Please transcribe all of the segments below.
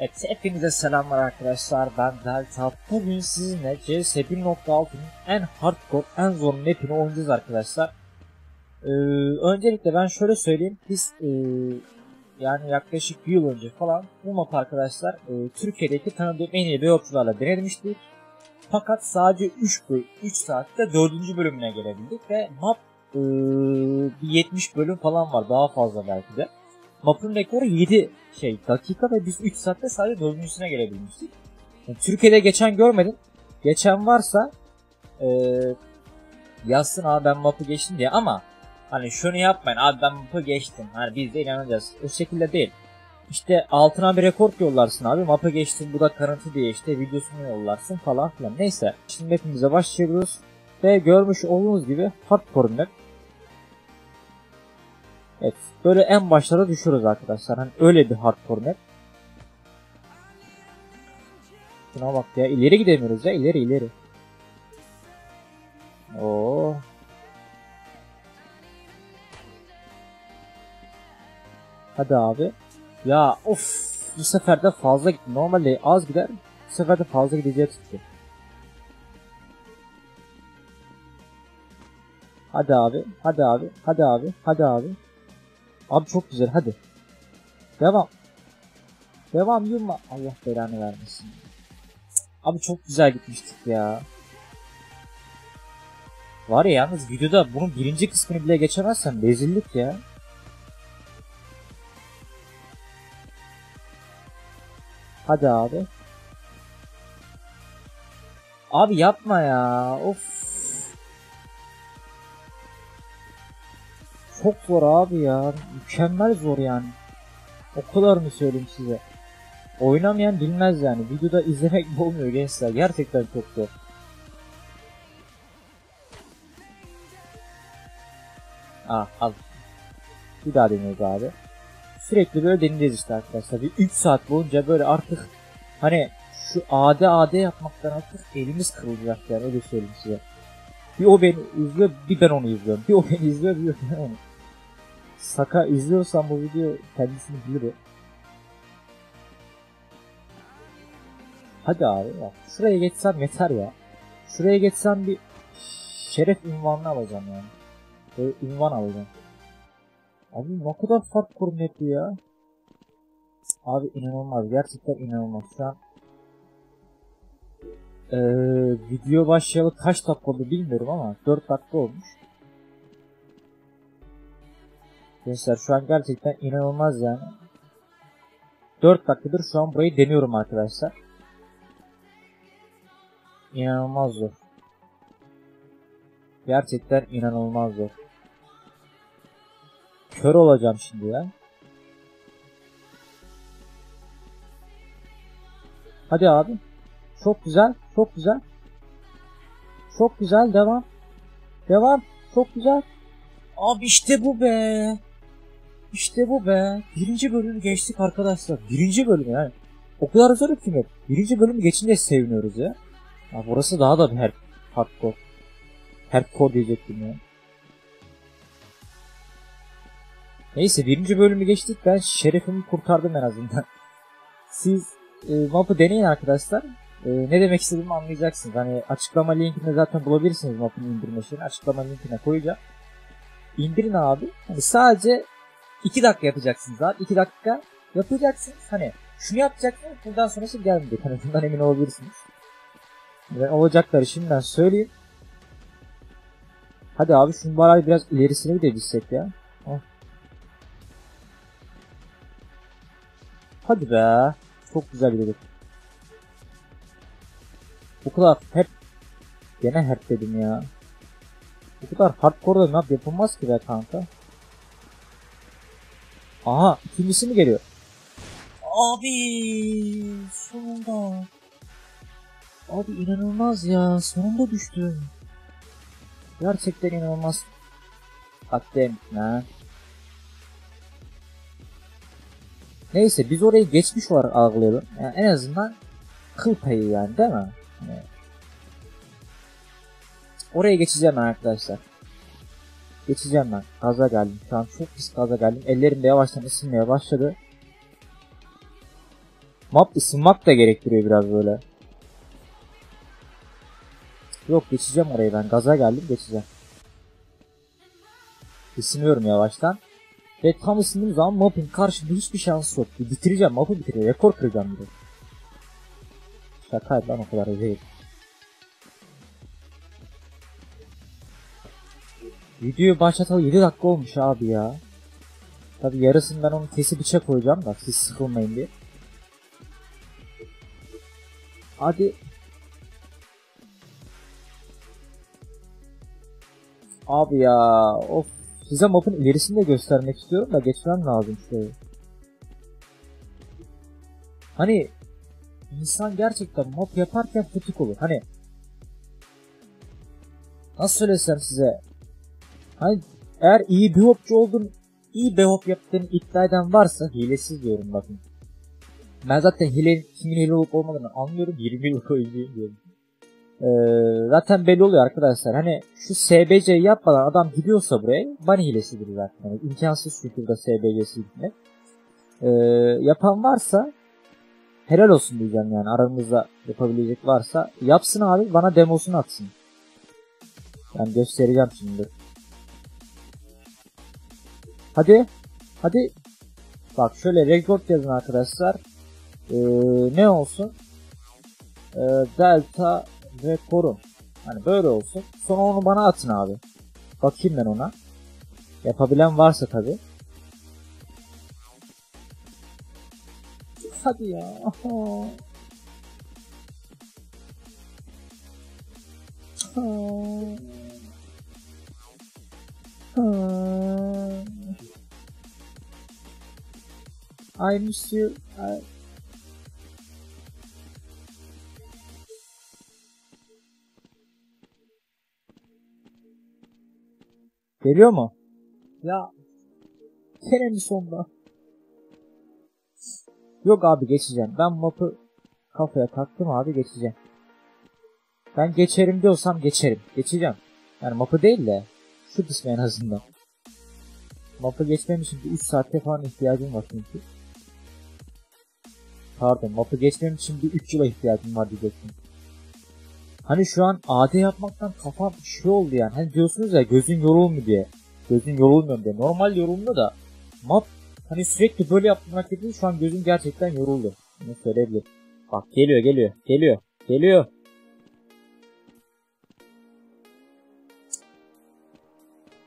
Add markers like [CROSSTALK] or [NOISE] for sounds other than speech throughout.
Evet hepinize selamlar arkadaşlar. Ben Delta. Bugün sizinle CS 1.6'nın en hardcore en zor mapini oynayacağız arkadaşlar. Ee, Öncelikle ben şöyle söyleyeyim. Biz e, yani yaklaşık bir yıl önce falan bu map arkadaşlar e, Türkiye'deki tanıdığım en iyi beyotçularla denemiştik. Fakat sadece 3, 3 saatte 4. bölümüne gelebildik ve map e, bir 70 bölüm falan var daha fazla belki de Map'ın rekoru 7 şey dakika ve biz 3 saatte sadece dördüncüsüne gelebilmiştik. Yani Türkiye'de geçen görmedim. Geçen varsa e, yazsın abi ben map'ı geçtim diye ama hani şunu yapmayın abi ben map'ı geçtim. Hani biz de inanacağız. O şekilde değil. İşte altına bir rekor yollarsın abi. Map'ı geçtim bu da kanıtı diye işte videosunu yollarsın falan filan. Neyse. Şimdi hepimize başlıyoruz. Ve görmüş olduğunuz gibi hardcore map. Evet. Böyle en başlara düşüyoruz arkadaşlar. Hani öyle bir hardcore map. Şuna bak ya. ileri gidemiyoruz ya. ileri ileri. Oo. Hadi abi. Ya of. Bu sefer de fazla gitti. Normalde az gider. Bu sefer de fazla gideceği tuttu. Hadi abi. Hadi abi. Hadi abi. Hadi abi. Abi çok güzel hadi. Devam. Devam yumma. Allah belanı vermesin. Abi çok güzel gitmiştik ya. Var ya yalnız videoda bunun birinci kısmını bile geçemezsem rezillik ya. Hadi abi. Abi yapma ya. Of. Çok zor abi ya. Mükemmel zor yani. O kadar mı söyleyeyim size? Oynamayan bilmez yani. Videoda izlemek [LAUGHS] olmuyor gençler. Gerçekten çok zor. Ah al. Bir daha deniyoruz abi. Sürekli böyle deneyeceğiz işte arkadaşlar. Bir 3 saat boyunca böyle artık hani şu AD AD yapmaktan artık elimiz kırılacak yani öyle söyleyeyim size. Bir o beni izliyor, bir ben onu izliyorum. Bir o beni izliyor, bir ben onu. Saka izliyorsan bu video kendisini bilir. Hadi abi bak. Şuraya geçsem yeter ya. Şuraya geçsem bir şeref ünvanını alacağım yani. Böyle ünvan alacağım. Abi ne kadar fark kurmetti ya. Abi inanılmaz. Gerçekten inanılmaz. Şu an ee, video başlayalı kaç dakika oldu bilmiyorum ama 4 dakika olmuş. Gençler şu an gerçekten inanılmaz yani. 4 dakikadır şu an burayı deniyorum arkadaşlar. İnanılmaz zor. Gerçekten inanılmaz zor. Kör olacağım şimdi ya. Hadi abi. Çok güzel. Çok güzel. Çok güzel. Devam. Devam. Çok güzel. Abi işte bu be. İşte bu be. Birinci bölümü geçtik arkadaşlar. Birinci bölüm yani. O kadar zor ki mi? Birinci bölümü geçince seviniyoruz ya. ya burası daha da bir her hardcore. Hardcore diyecektim ya. Neyse birinci bölümü geçtik. Ben şerefimi kurtardım en azından. [LAUGHS] Siz e, map'ı deneyin arkadaşlar. E, ne demek istediğimi anlayacaksınız. Hani açıklama linkinde zaten bulabilirsiniz map'ın indirme şeyini. Açıklama linkine koyacağım. İndirin abi. Hani sadece 2 dakika yapacaksınız abi. 2 dakika yapacaksınız. Hani şunu yapacaksınız. Buradan sonrası gelmeyecek. Hani bundan emin olabilirsiniz. Ben olacakları şimdiden söyleyeyim. Hadi abi şunu bari biraz ilerisine gidebilsek ya. Hadi be. Çok güzel gidelim. Bu kadar hep gene hep dedim ya. Bu kadar hardcore'da map yapılmaz ki be kanka. Aha ikincisi mi geliyor? Abi sonunda. Abi inanılmaz ya sonunda düştüm. Gerçekten inanılmaz. Hatta ne? Neyse biz orayı geçmiş olarak algılayalım. Yani en azından kıl payı yani değil mi? Yani oraya geçeceğim arkadaşlar. Geçeceğim ben. Gaza geldim. Şu an çok pis gaza geldim. Ellerim de yavaştan ısınmaya başladı. Map ısınmak da gerektiriyor biraz böyle. Yok geçeceğim orayı ben. Gaza geldim geçeceğim. Isınıyorum yavaştan. Ve tam ısındığım zaman map'in karşımda hiçbir şansı yok. Bitireceğim map'ı bitireceğim. Rekor kıracağım bir de. Şakaydı lan o kadar da değil. Videoyu başlatalı 7 dakika olmuş abi ya. Tabi yarısını ben onu kesip içe koyacağım da siz sıkılmayın diye. Hadi. Abi ya of. Size map'ın ilerisini de göstermek istiyorum da geçmem lazım şöyle. Hani insan gerçekten map yaparken fıtık olur. Hani nasıl söylesem size hani eğer iyi bir hopçu oldun iyi bir hop yaptığını iddia eden varsa hilesiz diyorum bakın. Ben zaten hile, kimin hile olup olmadığını anlıyorum. [LAUGHS] 20 yıl oyuncuyum diyorum. Ee, zaten belli oluyor arkadaşlar. Hani şu SBC yapmadan adam gidiyorsa buraya bunny hilesidir zaten. Yani imkansız çünkü burada SBC'si gitmek. Ee, yapan varsa helal olsun diyeceğim yani aramızda yapabilecek varsa yapsın abi bana demosunu atsın. Ben göstereceğim şimdi. Hadi. Hadi. Bak şöyle rekord yazın arkadaşlar. Ee, ne olsun? Ee, delta rekorum. Hani böyle olsun. Sonra onu bana atın abi. Bakayım ben ona. Yapabilen varsa tabi. Hadi ya. I miss you. I... Geliyor mu? Ya gene mi sonda? Yok abi geçeceğim. Ben map'ı kafaya taktım abi geçeceğim. Ben geçerim diyorsam geçerim. Geçeceğim. Yani map'ı değil de şu kısmı en azından. Map'ı geçmem için 3 saatte falan ihtiyacım var çünkü. Pardon map'ı geçmem için bir 3 yıla ihtiyacım var diyecektim. Hani şu an AD yapmaktan kafam şey oldu yani. Hani diyorsunuz ya gözün yorulmuyor diye. Gözün yorulmuyor diye. Normal yorulmuyor da map hani sürekli böyle yapmak değil şu an gözüm gerçekten yoruldu. Bunu söyleyebilirim. Bak geliyor geliyor geliyor geliyor.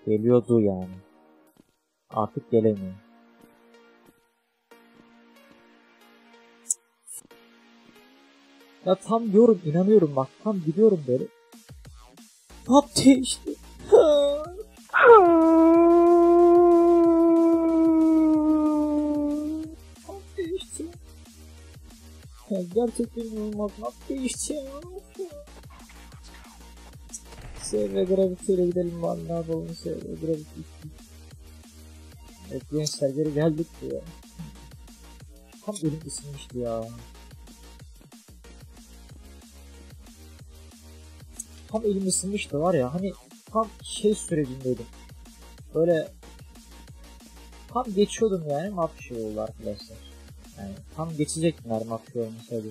Geliyordu yani. Artık gelemiyor. Ya tam diyorum inanıyorum bak tam gidiyorum böyle. Hap değişti. Hap değişti. Ya gerçekten inanılmaz hap değişti ya. SV Gravity'yle gidelim var ne yapalım SV Gravity. Evet gençler geri geldik ya. Tam elim ısınmıştı ya. Tam elim ısınmıştı var ya hani tam şey sürecindeydim. Böyle tam geçiyordum yani map şey oldu arkadaşlar. Yani tam geçecektim her map şey olmasaydı.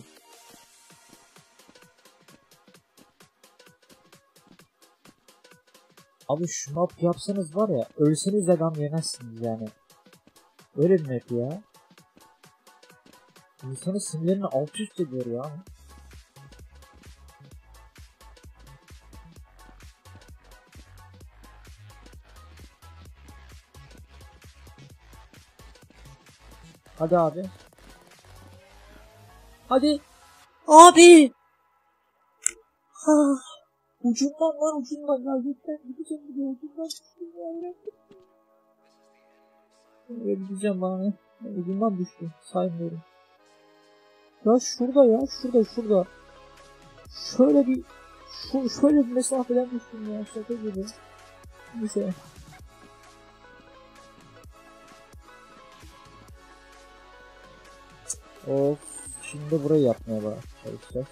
Abi şu map yapsanız var ya ölseniz de gam yemezsiniz yani. Öyle bir map ya. İnsanın sinirlerini alt üst ediyor ya. Hadi abi. Hadi. Abi. Ha. Ucundan var ucundan ya. Lütfen gideceğim bir de ucundan düştüm ya. Öyle gideceğim bana. Ucundan düştü. Saymıyorum. Ya şurada ya. Şurada şurada. Şöyle bir şu, şöyle bir mesafeden düştüm ya. Şaka gibi. Neyse. Of. Şimdi burayı yapmaya çalışacağız.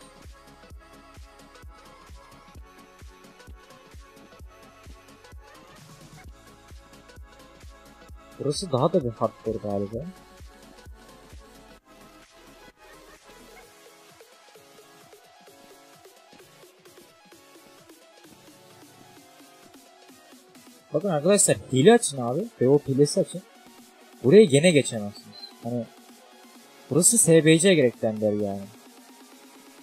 Burası daha da bir hardcore galiba. Bakın arkadaşlar pili açın abi. PO pilesi açın. Buraya gene geçemezsiniz. Hani burası SBC gerekten der yani.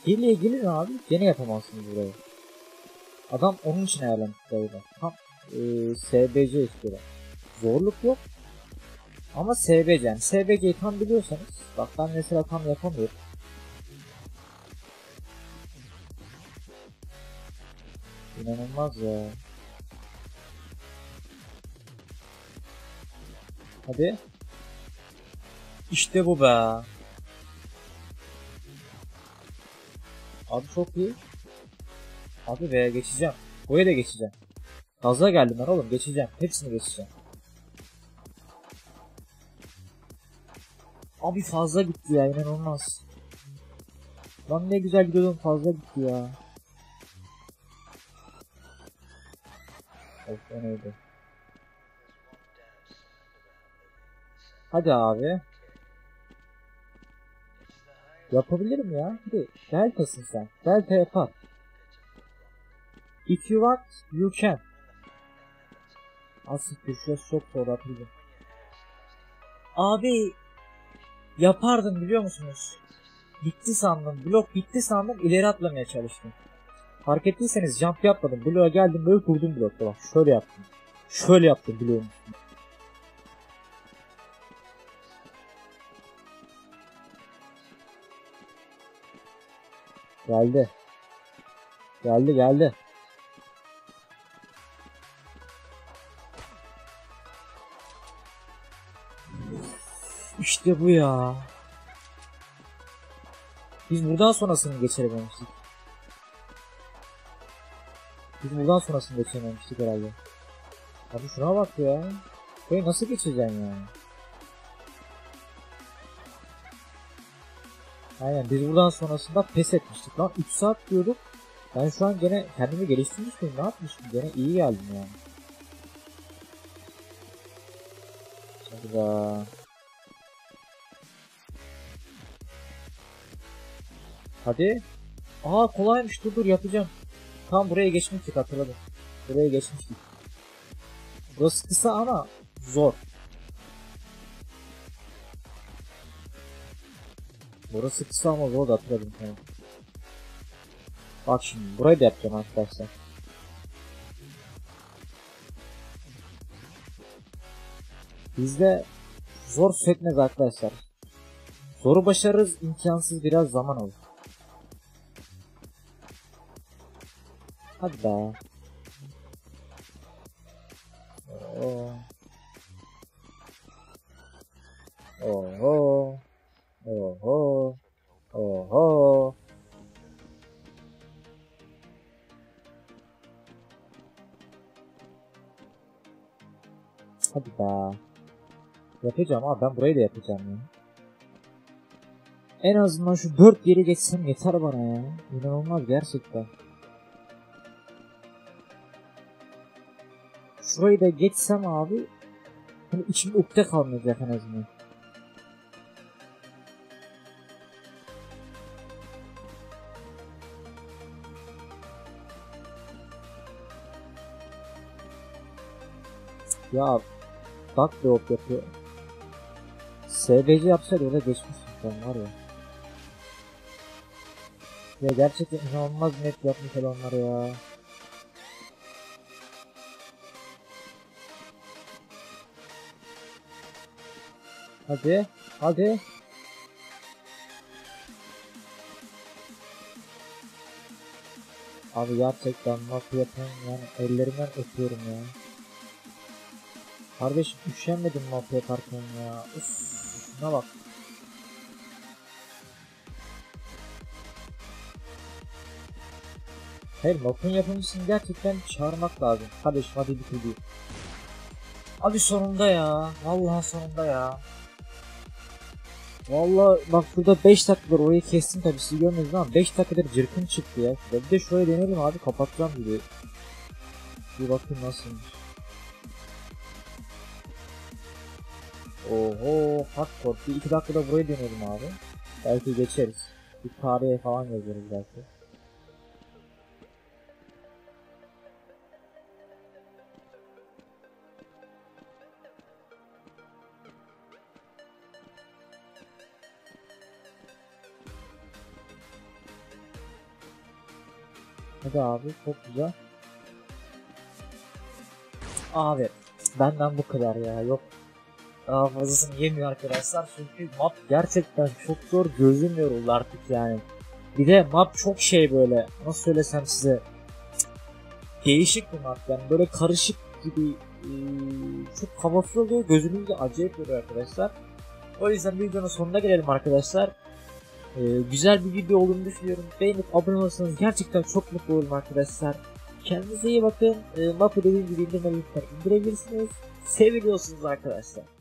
Hileye girin abi gene yapamazsınız burayı. Adam onun için ayarlamış da. Tam e, SBC istiyorlar. Zorluk yok. Ama SBC yani SBC'yi tam biliyorsanız bak ben mesela tam yapamıyorum. İnanılmaz ya. Hadi. İşte bu be. Abi çok iyi. Abi be geçeceğim. Buraya da geçeceğim. Gaza geldim ben oğlum geçeceğim. Hepsini geçeceğim. Abi fazla gitti ya inanılmaz. Lan ne güzel gidiyordum fazla gitti ya. Of o neydi? Hadi abi. Yapabilirim ya. Hadi deltasın sen. Delta yapar. If you want, you can. Asıl şurası çok zor hatırlıyorum. Abi yapardım biliyor musunuz? Bitti sandım. Blok bitti sandım. ileri atlamaya çalıştım. Fark ettiyseniz jump yapmadım. Bloğa geldim böyle kurdum blokta bak. Şöyle yaptım. Şöyle yaptım bloğun üstüne. Geldi. Geldi geldi. İşte bu ya. Biz buradan sonrasını geçirememiştik. Biz buradan sonrasını geçirememiştik herhalde. Abi şuna bak ya. Burayı nasıl geçeceksin yani? Aynen biz buradan sonrasında pes etmiştik lan 3 saat diyorduk. Ben şu an gene kendimi geliştirmiş miyim ne yapmışım gene iyi geldim yani. Hadi be. Hadi. Aa kolaymış dur dur yapacağım. Tam buraya geçmiştik hatırladım. Buraya geçmiştik. Burası kısa ama zor. Burası kısa ama zor da hatırladım tamam. Bak şimdi burayı da yapacağım arkadaşlar. Bizde zor sökmez arkadaşlar. Zoru başarırız imkansız biraz zaman olur. Hadi be. Oo. Oho. Oho. Oho. Hadi be. Yapacağım abi ben burayı da yapacağım ya. En azından şu dört yeri geçsem yeter bana ya. İnanılmaz gerçekten. Şurayı da geçsem abi hani içimde ukde kalmayacak en azından. Ya bak be op yapıyor. SBC yapsaydı öyle geçmişsin sen var ya. Ya gerçekten inanılmaz net yapmış adamlar ya. Hadi, hadi. Abi gerçekten nasıl yapayım yani ellerimden öpüyorum ya. Kardeşim üşenmedim map yaparken ya. Uf, şuna bak. Hayır mapın yapımcısını gerçekten çağırmak lazım. Kardeşim hadi bitirdi. Abi sonunda ya. Vallahi sonunda ya. Vallahi bak burada 5 dakikadır orayı kestim tabi siz görmediniz ama 5 dakikadır cırkın çıktı ya. Bir de şöyle denelim abi kapatacağım videoyu. Bir bakayım nasılmış. Oho hardcore. Bir iki dakikada buraya dönelim abi. Belki geçeriz. Bir tarihe falan yazarız belki. Hadi abi çok güzel. Abi benden bu kadar ya yok daha fazlasını yemiyor arkadaşlar çünkü map gerçekten çok zor gözüm yoruldu artık yani. Bir de map çok şey böyle nasıl söylesem size değişik bir map yani böyle karışık gibi e, çok kafasız oluyor gözünüz de acayip yoruyor arkadaşlar. O yüzden videonun sonuna gelelim arkadaşlar. E, güzel bir video olduğunu düşünüyorum. Beğenip abone olursanız gerçekten çok mutlu olurum arkadaşlar. Kendinize iyi bakın. E, mapı dediğim gibi indirme linkten indirebilirsiniz. Seviliyorsunuz arkadaşlar.